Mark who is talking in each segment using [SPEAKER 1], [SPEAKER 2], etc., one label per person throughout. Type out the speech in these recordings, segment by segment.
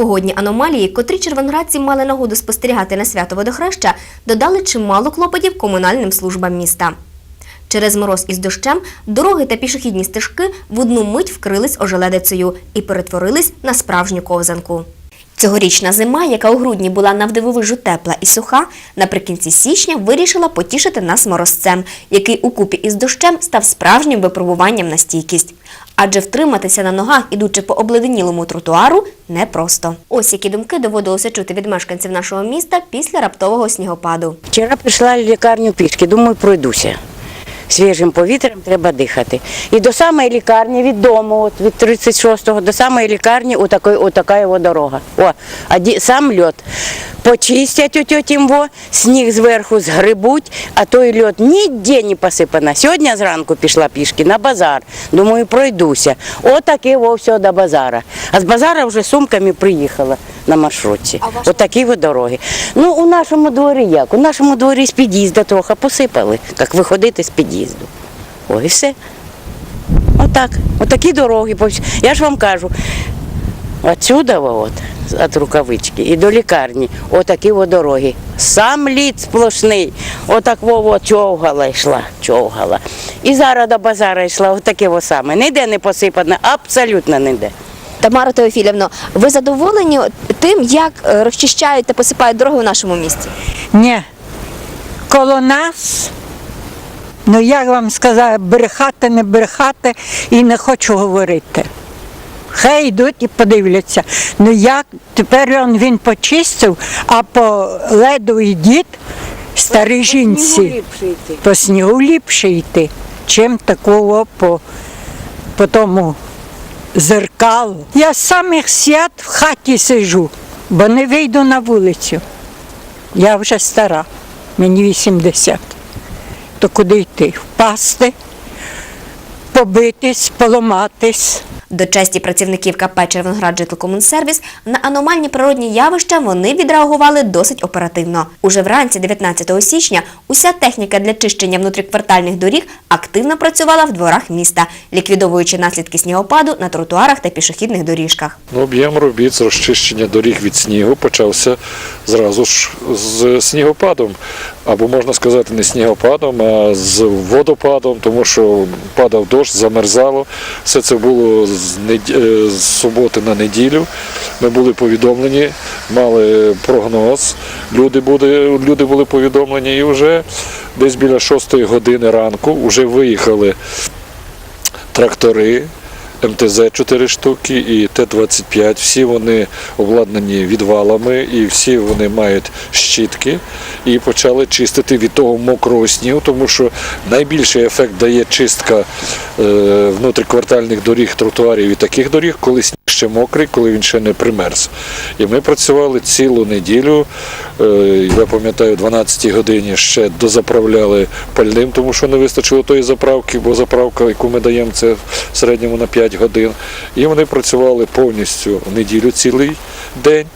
[SPEAKER 1] Погодні аномалії, котрі червоноградці мали нагоду спостерігати на свято водохреща, додали чимало клопотів комунальним службам міста. Через мороз із дощем дороги та пішохідні стежки в одну мить вкрились ожеледицею і перетворились на справжню ковзанку. Цьогорічна зима, яка у грудні була навдивовижу тепла і суха, наприкінці січня вирішила потішити нас морозцем, який укупі із дощем став справжнім випробуванням на стійкість. Адже втриматися на ногах, ідучи по обледенілому тротуару, непросто. Ось які думки доводилося чути від мешканців нашого міста після раптового снігопаду.
[SPEAKER 2] Вчора прийшла в лікарню пішки, думаю, пройдуся. Свіжим повітрям треба дихати. І до самої лікарні від дому, от від 36-го до самої лікарні отакої, отака його дорога. О, сам льот. Почистять у тьоті Мво, сніг зверху згребуть, а той льот ніде не посипано. Сьогодні зранку пішла пішки на базар. Думаю, пройдуся. Отаке все до базара. А з базара вже сумками приїхала на маршрутці. Отакі от дороги. Ну, у нашому дворі як? У нашому дворі з під'їзду трохи посипали, як виходити з під'їзду. Ой, і все. Отак. Отакі дороги. Я ж вам кажу, отсюда от, від рукавички і до лікарні, отакі от дороги. Сам лід сплошний, отак во човгала йшла, човгала. І зараз до базара йшла, отаке во саме. Ніде не посипано, абсолютно ніде.
[SPEAKER 1] Тамара Теофілівно, ви задоволені тим, як е, розчищають та посипають дороги у нашому місті?
[SPEAKER 3] Ні. Коло нас, ну як вам сказати, брехати, не брехати і не хочу говорити. Хай йдуть і подивляться. Ну як тепер він, він почистив, а по леду йдіть старі жінці. По снігу ліпше йти, чим такого по, по тому зеркалу. Я самих свят в хаті сижу, бо не вийду на вулицю. Я вже стара, мені 80. То куди йти? Впасти, побитись, поламатись.
[SPEAKER 1] До честі працівників КП Червоноград Житлокомунсервіс на аномальні природні явища вони відреагували досить оперативно. Уже вранці 19 січня уся техніка для чищення внутріквартальних доріг активно працювала в дворах міста, ліквідовуючи наслідки снігопаду на тротуарах та пішохідних доріжках.
[SPEAKER 4] Ну, Об'єм робіт з розчищення доріг від снігу почався зразу ж з снігопадом. Або можна сказати, не снігопадом, а з водопадом, тому що падав дощ, замерзало. Все це було з, нед- е, з суботи на неділю. Ми були повідомлені, мали прогноз. Люди, буде, люди були повідомлені і вже десь біля 6 години ранку вже виїхали трактори. МТЗ 4 штуки і Т-25. Всі вони обладнані відвалами і всі вони мають щітки і почали чистити від того мокрого снігу, тому що найбільший ефект дає чистка е, внутріквартальних доріг, тротуарів і таких доріг, коли сніг ще мокрий, коли він ще не примерз. І ми працювали цілу неділю. Е, я пам'ятаю, 12 годині ще дозаправляли пальним, тому що не вистачило тої заправки, бо заправка, яку ми даємо, це в середньому на 5 годин. І вони працювали повністю в неділю цілий день.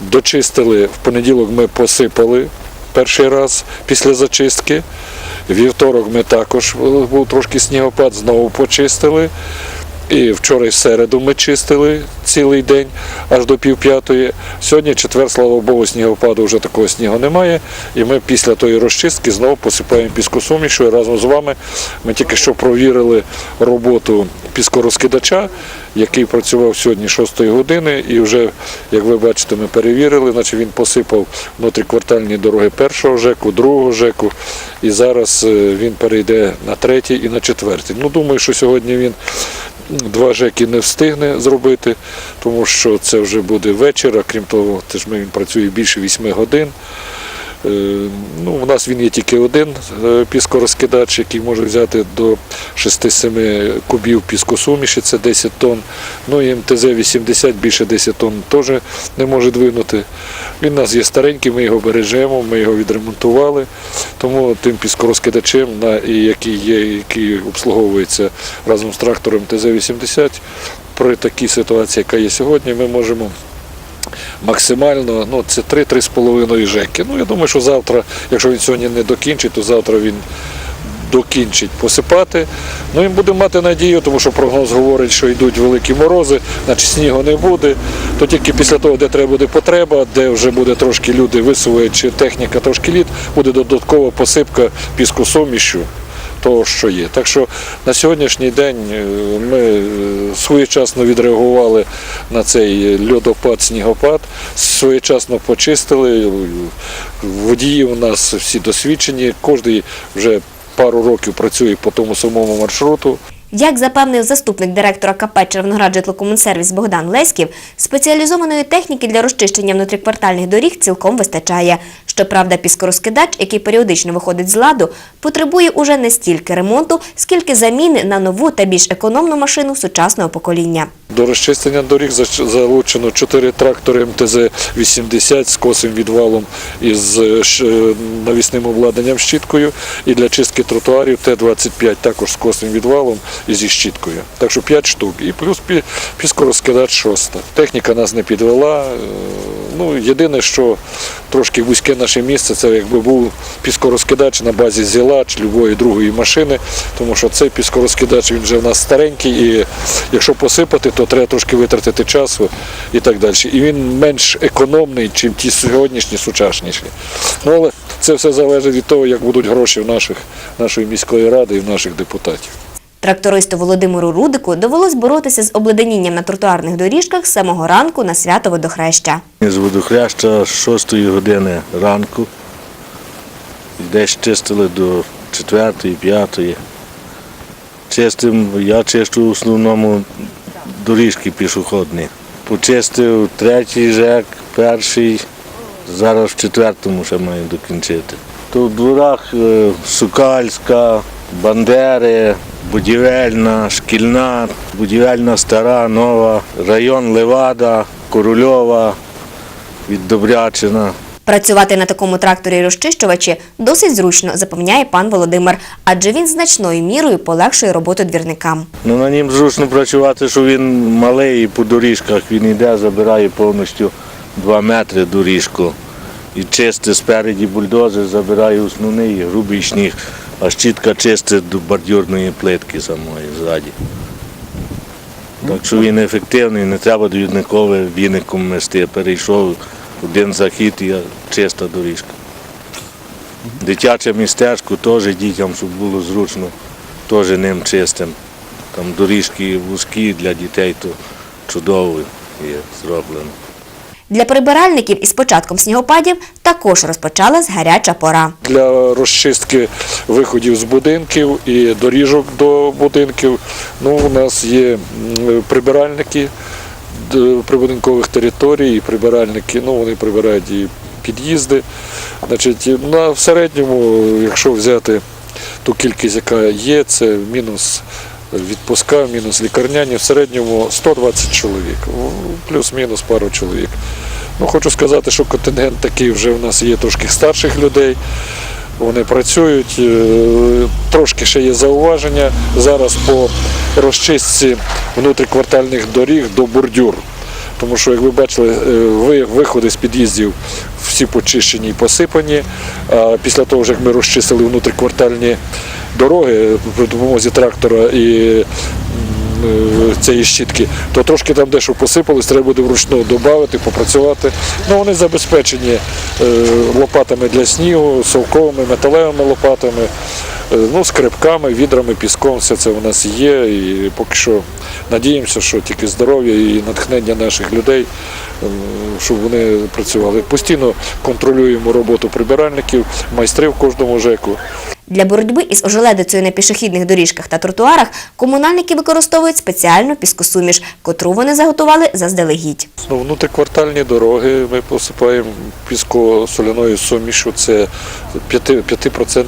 [SPEAKER 4] Дочистили в понеділок. Ми посипали перший раз після зачистки. Вівторок ми також був трошки снігопад, знову почистили. І вчора і середу ми чистили цілий день аж до півп'ятої. Сьогодні четвер, слава Богу, снігопаду вже такого снігу немає. І ми після тої розчистки знову посипаємо піскосумішу. І разом з вами ми тільки що провірили роботу піскорозкидача, який працював сьогодні 6 години. І вже, як ви бачите, ми перевірили, значить він посипав внутріквартальні дороги першого ЖЕКу, другого ЖЕКу. І зараз е, він перейде на третій і на четвертий. Ну, думаю, що сьогодні він два ЖЕКи не встигне зробити, тому що це вже буде вечір, а крім того, теж ми, він працює більше 8 годин. Е, Ну, у нас він є тільки один е, піскорозкидач, який може взяти до 6-7 кубів піскосуміші, це 10 тонн. Ну і МТЗ-80 більше 10 тонн теж не може двинути. Він у нас є старенький, ми його бережемо, ми його відремонтували. Тому тим піскорозкидачем, який є, який обслуговується разом з трактором МТЗ-80, при такій ситуації, яка є сьогодні, ми можемо максимально, ну це 3-3,5 жеки. Ну я думаю, що завтра, якщо він сьогодні не докінчить, то завтра він докінчить посипати. Ну і будемо мати надію, тому що прогноз говорить, що йдуть великі морози, значить снігу не буде. То тільки після того, де треба буде потреба, де вже буде трошки люди висувають, чи техніка трошки лід, буде додаткова посипка піскосумішю того, що є. Так що на сьогоднішній день е, ми е, своєчасно відреагували на цей льодопад, снігопад, своєчасно почистили. Водії у нас всі досвідчені, кожен вже пару років працює по тому самому маршруту.
[SPEAKER 1] Як запевнив заступник директора КП Червоноград житлокомунсервіс Богдан Леськів, спеціалізованої техніки для розчищення внутріквартальних доріг цілком вистачає. Щоправда, піскорозкидач, який періодично виходить з ладу, потребує уже не стільки ремонту, скільки заміни на нову та більш економну машину сучасного покоління.
[SPEAKER 4] До розчистення доріг залучено 4 трактори МТЗ-80 з косим відвалом із е, навісним обладнанням щіткою. І для чистки тротуарів Т-25 також з косим відвалом і зі щіткою. Так що 5 штук. І плюс піскорозкидач шоста. Техніка нас не підвела. Е, Ну, єдине, що трошки вузьке наше місце, це якби був піскорозкидач на базі зіла чи любої другої машини, тому що цей піскорозкидач він вже в нас старенький, і якщо посипати, то треба трошки витратити часу і так далі. І він менш економний, ніж ті сьогоднішні сучасніші. Ну, але це все залежить від того, як будуть гроші в наших, нашої міської ради і в наших депутатів.
[SPEAKER 1] Трактористу Володимиру Рудику довелось боротися з обледенінням на тротуарних доріжках з самого ранку на свято водохреща.
[SPEAKER 5] З водохреща з 6 години ранку. Десь чистили до 4 5 Чистим, я чищу в основному доріжки пішохідні. Почистив третій ЖЕК, перший, зараз в четвертому ще маю докінчити. Тут в дворах е, Сукальська, Бандери, будівельна, шкільна, будівельна стара, нова, район Левада, Корольова, від Добрячина.
[SPEAKER 1] Працювати на такому тракторі розчищувачі досить зручно, запевняє пан Володимир, адже він значною мірою полегшує роботу двірникам.
[SPEAKER 5] Ну, на нім зручно працювати, що він малий по доріжках він йде, забирає повністю 2 метри доріжку. І чисти спереді бульдозер забирає основний грубий сніг, а щітка чистить до бордюрної плитки самої ззаді. Так що він ефективний, не треба двірникове віником мести. Перейшов один захід і чиста доріжка. Дитяче містечко теж дітям, щоб було зручно, теж ним чистим. Там доріжки вузькі для дітей, то чудово є зроблено.
[SPEAKER 1] Для прибиральників із початком снігопадів також розпочалась гаряча пора.
[SPEAKER 4] для розчистки виходів з будинків і доріжок до будинків. Ну, у нас є прибиральники прибудинкових територій, і прибиральники, ну вони прибирають і під'їзди. Значить, на, в середньому, якщо взяти ту кількість, яка є, це мінус відпуска, мінус лікарняні, в середньому 120 чоловік, плюс-мінус пару чоловік. Ну, хочу сказати, що контингент такий вже в нас є трошки старших людей. Вони працюють, е, трошки ще є зауваження зараз по розчистці внутріквартальних доріг до бордюр. Тому що, як ви бачили, е, виходи з під'їздів всі почищені і посипані. Після того, як ми розчистили внутріквартальні дороги при допомозі трактора і е, цієї щітки, то трошки там дещо посипалось, треба буде вручну додати, попрацювати. Ну, вони забезпечені е, лопатами для снігу, совковими, металевими лопатами, ну, скрипками, відрами, піском, все це у нас є. І поки що надіємося, що тільки здоров'я і натхнення наших людей, е, щоб вони працювали. Постійно контролюємо роботу прибиральників, майстрів кожному ЖЕКу.
[SPEAKER 1] Для боротьби із ожеледицею на пішохідних доріжках та тротуарах комунальники використовують спеціальну піскосуміш, котру вони заготували заздалегідь.
[SPEAKER 4] Ну, внутриквартальні дороги ми посипаємо піско-соляною сумішю. Це 5%, 5%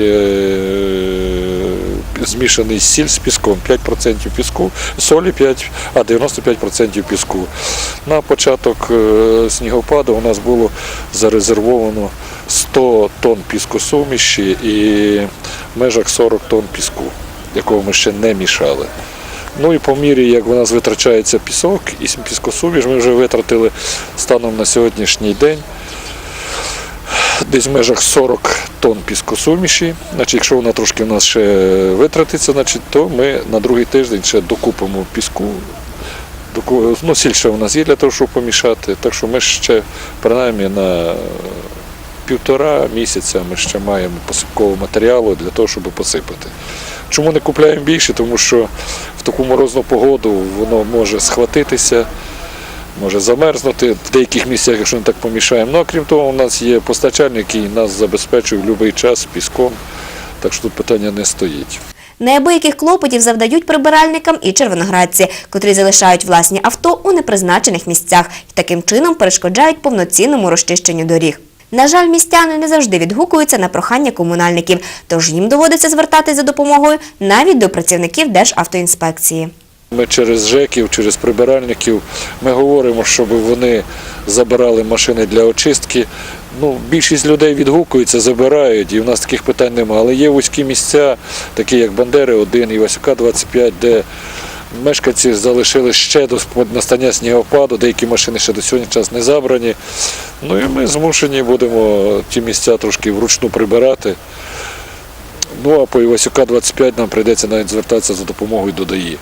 [SPEAKER 4] е, змішаний сіль з піском, 5% піску, солі 5, а 95% піску. На початок е, снігопаду у нас було зарезервовано 100 тонн піскосуміші і в межах 40 тонн піску, якого ми ще не мішали. Ну і по мірі, як у нас витрачається пісок і піскосуміш, ми вже витратили станом на сьогоднішній день десь в межах 40 тонн піскосуміші. Значить, якщо вона трошки в нас ще витратиться, значить, то ми на другий тиждень ще докупимо піску. Ну, сіль у нас є для того, щоб помішати. Так що ми ще принаймні на півтора місяця ми ще маємо посипкового матеріалу для того, щоб посипати. Чому не купляємо більше? Тому що в таку морозну погоду воно може схватитися, може замерзнути в деяких місцях, якщо не так помішаємо. Ну а крім того, у нас є постачальник, який нас забезпечує в будь-який час піском, так що тут питання не стоїть.
[SPEAKER 1] Неабияких клопотів завдають прибиральникам і червоноградці, котрі залишають власні авто у непризначених місцях і таким чином перешкоджають повноцінному розчищенню доріг. На жаль, містяни не завжди відгукуються на прохання комунальників, тож їм доводиться звертатись за допомогою навіть до працівників Державтоінспекції.
[SPEAKER 4] Ми через ЖЕКів, через прибиральників ми говоримо, щоб вони забирали машини для очистки. Ну, більшість людей відгукуються, забирають, і в нас таких питань немає. Але є вузькі місця, такі як Бандери 1 і Васюка 25, де мешканці залишили ще до настання снігопаду, деякі машини ще до сьогодні час не забрані. Ну і ми змушені будемо ті місця трошки вручну прибирати. Ну а по Івасюка 25 нам прийдеться навіть звертатися за допомогою до ДАІ.